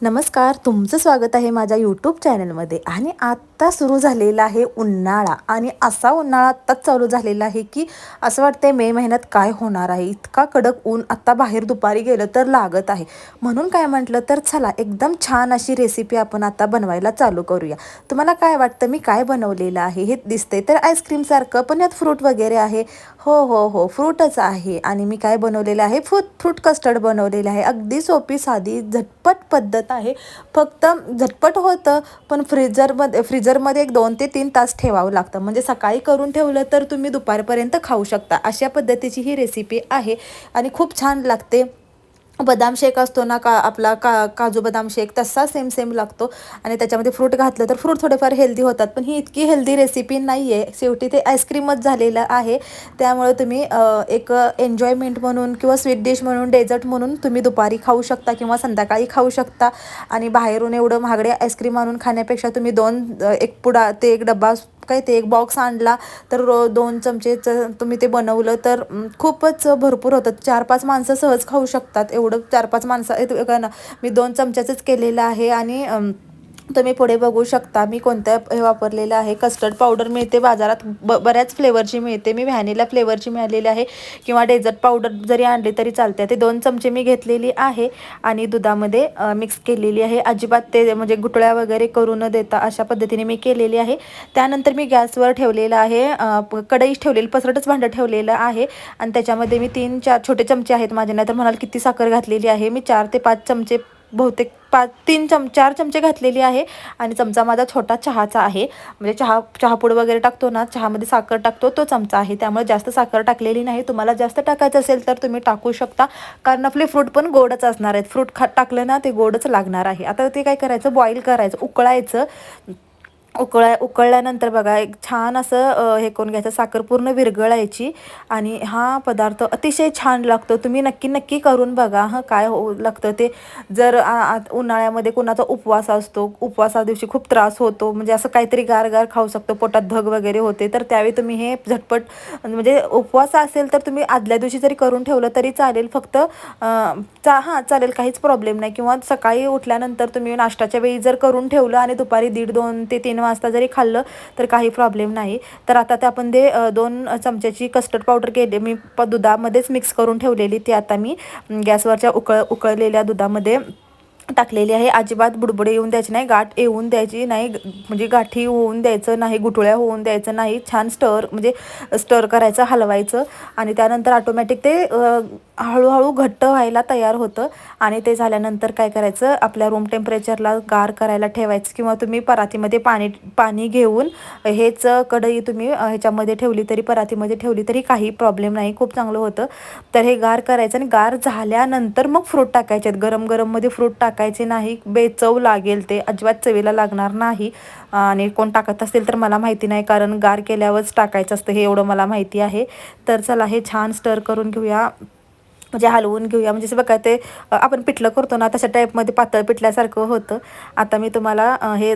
नमस्कार तुमचं स्वागत आहे माझ्या यूट्यूब चॅनलमध्ये आणि आत्ता सुरू झालेला आहे उन्हाळा. आणि असा उन्हाळा आत्ताच चालू झालेला आहे की असं वाटतंय मे महिन्यात काय होणार आहे? इतका कडक ऊन आत्ता बाहेर दुपारी गेलं तर लागत आहे. म्हणून काय म्हटलं तर चला एकदम छान अशी रेसिपी आपण आता बनवायला चालू करूया. तुम्हाला काय वाटतं? मी काय बनवलेलं आहे? हे दिसतंय तर आईस्क्रीमसारखं पण यात फ्रूट वगैरे आहे. हो हो हो फ्रूटच आहे. आणि मी काय बनवलेलं आहे? फ्रूट फ्रूट कस्टर्ड बनवलेलं आहे. अगदी सोपी साधी झटपट पद्धत आहे. फक्त झटपट होतं पण फ्रीजरमध्ये फ्रीजरमध्ये एक दोन ते तीन तास ठेवावं लागतं. म्हणजे सकाळी करून ठेवलं तर तुम्ही दुपारपर्यंत खाऊ शकता. अशा पद्धतीची ही रेसिपी आहे आणि खूप छान लागते. बदाम शेक असतो ना का आपला का काजू बदाम शेक तसा सेम सेम लागतो. आणि त्याच्यामध्ये फ्रूट घातलं तर फ्रूट थोडेफार हेल्दी होतात. पण ही इतकी हेल्दी रेसिपी नाही आहे शेवटी ते आईस्क्रीमच झालेलं आहे. त्यामुळे तुम्ही एक एन्जॉयमेंट म्हणून किंवा स्वीट डिश म्हणून डेझर्ट म्हणून तुम्ही दुपारी खाऊ शकता किंवा संध्याकाळी खाऊ शकता. आणि बाहेरून एवढं महागडे आईस्क्रीम आणून खाण्यापेक्षा तुम्ही दोन एक पुडा ते एक डब्बा काय ते एक बॉक्स आणला तर दोन चमचेचं तुम्ही ते बनवलं तर खूपच भरपूर होतं चार पाच माणसं सहज खाऊ शकतात. एवढं चार पाच माणसं ना. मी दोन चमच्याचंच केलेलं आहे आणि तुम्ही पुढे बघू शकता. मी कोणत्या हे वापरलेलं आहे? कस्टर्ड पावडर मिळते बाजारात. ब बऱ्याच फ्लेवरची मिळते. मी व्हॅनिला फ्लेवरची मिळालेली आहे. किंवा डेझर्ट पावडर जरी आणली तरी चालते ते दोन चमचे मी घेतलेली आहे. आणि दुधामध्ये मिक्स केलेली आहे. अजिबात ते म्हणजे गुटळ्या वगैरे करू न देता अशा पद्धतीने मी केलेली आहे. त्यानंतर मी गॅसवर ठेवलेलं आहे. कढई ठेवलेली पसरटच भांडं ठेवलेलं आहे. आणि त्याच्यामध्ये मी तीन चार छोटे चमचे आहेत माझे. नाही तर म्हणाल किती साखर घातलेली आहे. मी चार ते पाच चमचे बहुतेक पाच तीन चम चार चमचे घातलेली आहे आणि चमचा माझा छोटा चहाचा आहे. म्हणजे चहा चहापूड वगैरे टाकतो ना चहामध्ये साखर टाकतो तो चमचा आहे. त्यामुळे जास्त साखर टाकलेली नाही. तुम्हाला जास्त टाकायचं असेल तर तुम्ही टाकू शकता. कारण आपले फ्रूट पण गोडच असणार आहेत. फ्रूट खा टाकलं ना ते गोडच लागणार आहे. आता ते काय करायचं? बॉईल करायचं उकळायचं. उकळा उकळल्यानंतर बघा एक छान असं हे करून घ्यायचं साखर पूर्ण विरघळायची. आणि हा पदार्थ अतिशय छान लागतो. तुम्ही नक्की नक्की करून बघा हां काय हो लागतं ते. जर उन्हाळ्यामध्ये कोणाचा उपवास असतो उपवासा दिवशी खूप त्रास होतो म्हणजे असं काहीतरी गार गार खाऊ शकतो पोटात धग वगैरे होते तर त्यावेळी तुम्ही हे झटपट म्हणजे उपवास असेल तर तुम्ही आदल्या दिवशी जरी करून ठेवलं तरी चालेल. फक्त चा हां चालेल काहीच प्रॉब्लेम नाही. किंवा सकाळी उठल्यानंतर तुम्ही नाश्त्याच्या वेळी जर करून ठेवलं आणि दुपारी दीड दोन ते तीन वाजता जरी खाल्लं तर काही प्रॉब्लेम नाही. तर आता ते आपण ते दोन चमच्याची कस्टर्ड पावडर केली. मी प दुधामध्येच मिक्स करून ठेवलेली ती आता मी गॅसवरच्या उकळ उकळलेल्या दुधामध्ये टाकलेली आहे. अजिबात बुडबुडे येऊन द्यायची नाही गाठ येऊन द्यायची नाही म्हणजे गाठी होऊन द्यायचं नाही गुटळ्या होऊन द्यायचं नाही छान स्टर म्हणजे स्टर करायचं हलवायचं आणि त्यानंतर ऑटोमॅटिक ते हळूहळू घट्ट व्हायला तयार होतं आणि ते झाल्यानंतर काय करायचं आपल्या रूम टेम्परेचरला गार करायला ठेवायचं किंवा तुम्ही परातीमध्ये पाणी पाणी घेऊन हेच कढई तुम्ही ह्याच्यामध्ये ठेवली तरी परातीमध्ये ठेवली तरी काही प्रॉब्लेम नाही खूप चांगलं होतं. तर हे गार करायचं आणि गार झाल्यानंतर मग फ्रूट टाकायचे आहेत. गरम गरममध्ये फ्रूट टाक टाकायचे नाही बेचव लागेल ते अजिबात चवीला लागणार नाही. आणि कोण टाकत असेल तर मला माहिती नाही कारण गार केल्यावरच टाकायचं असतं हे एवढं मला माहिती आहे. तर चला हे छान स्टर करून घेऊया. म्हणजे हलवून घेऊया. म्हणजे बघा ते आपण पिठलं करतो ना तशा टाईपमध्ये पातळ पिठल्यासारखं होतं. आता मी तुम्हाला हे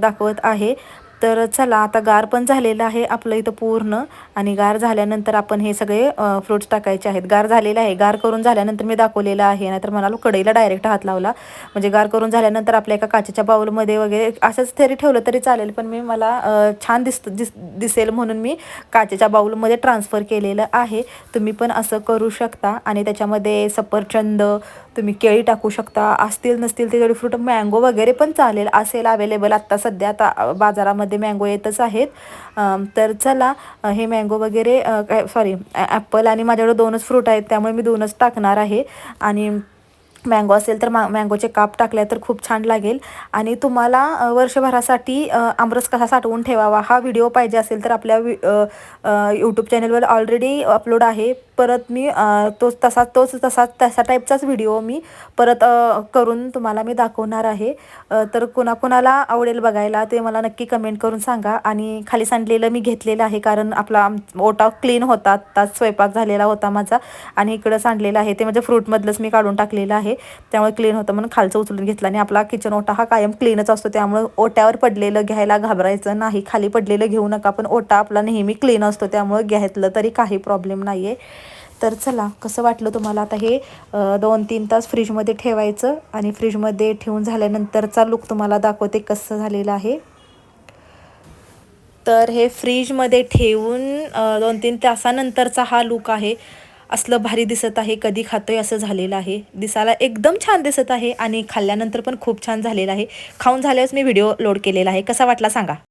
दाखवत आहे. तर चला आता गार पण झालेलं आहे आपलं इथं पूर्ण. आणि गार झाल्यानंतर आपण हे सगळे फ्रूट्स टाकायचे आहेत. गार झालेलं आहे. गार करून झाल्यानंतर मी दाखवलेलं आहे. नाहीतर मला कढईला डायरेक्ट हात लावला. म्हणजे गार करून झाल्यानंतर आपल्या एका काचेच्या बाऊलमध्ये वगैरे असंच तरी ठेवलं तरी चालेल पण मी मला छान दिस दिस दिसेल म्हणून मी काचेच्या बाऊलमध्ये ट्रान्सफर केलेलं आहे. तुम्ही पण असं करू शकता. आणि त्याच्यामध्ये सफरचंद तुम्ही केळी टाकू शकता असतील नसतील ते फ्रूट मँगो वगैरे पण चालेल असेल अवेलेबल आत्ता सध्या आता बाजारामध्ये मँगो येतच आहेत. तर चला हे मँगो वगैरे काय सॉरी ॲपल आणि माझ्याकडे दोनच फ्रूट आहेत त्यामुळे मी दोनच टाकणार आहे. आणि मँगो असेल तर मा मँगोचे काप टाकले तर खूप छान लागेल. आणि तुम्हाला वर्षभरासाठी आमरस कसा साठवून ठेवावा हा व्हिडिओ पाहिजे असेल तर आपल्या यूट्यूब चॅनलवर ऑलरेडी अपलोड आहे. परत मी तोच तसा तोच तसा तसा टाईपचाच व्हिडिओ मी परत करून तुम्हाला मी दाखवणार आहे. तर कोणाकोणाला आवडेल बघायला ते मला नक्की कमेंट करून सांगा. आणि खाली सांडलेलं मी घेतलेलं आहे कारण आपला ओटा क्लीन होता. आत्ताच स्वयंपाक झालेला होता माझा आणि इकडं सांडलेलं आहे. ते म्हणजे फ्रूटमधलंच मी काढून टाकलेलं आहे. त्यामुळे क्लीन होतं म्हणून खालचं उचलून घेतलं. आणि आपला किचन ओटा हा कायम क्लीनच असतो. त्यामुळे ओट्यावर पडलेलं घ्यायला घाबरायचं नाही. खाली पडलेलं घेऊ नका. पण ओटा आपला नेहमी क्लीन असतो. त्यामुळे घेतलं तरी काही प्रॉब्लेम नाही आहे तर चला कसं वाटलं तुम्हाला? आता हे दोन तीन तास फ्रीजमध्ये ठेवायचं आणि फ्रीजमध्ये ठेवून झाल्यानंतरचा लुक तुम्हाला दाखवते कसं झालेलं आहे. तर हे फ्रीजमध्ये ठेवून दोन तीन तासानंतरचा हा लुक आहे. असलं भारी दिसत आहे कधी खातोय असं झालेलं आहे. दिसायला एकदम छान दिसत आहे आणि खाल्ल्यानंतर पण खूप छान झालेलं आहे. खाऊन झाल्यास मी व्हिडिओ लोड केलेला आहे. कसा वाटला सांगा.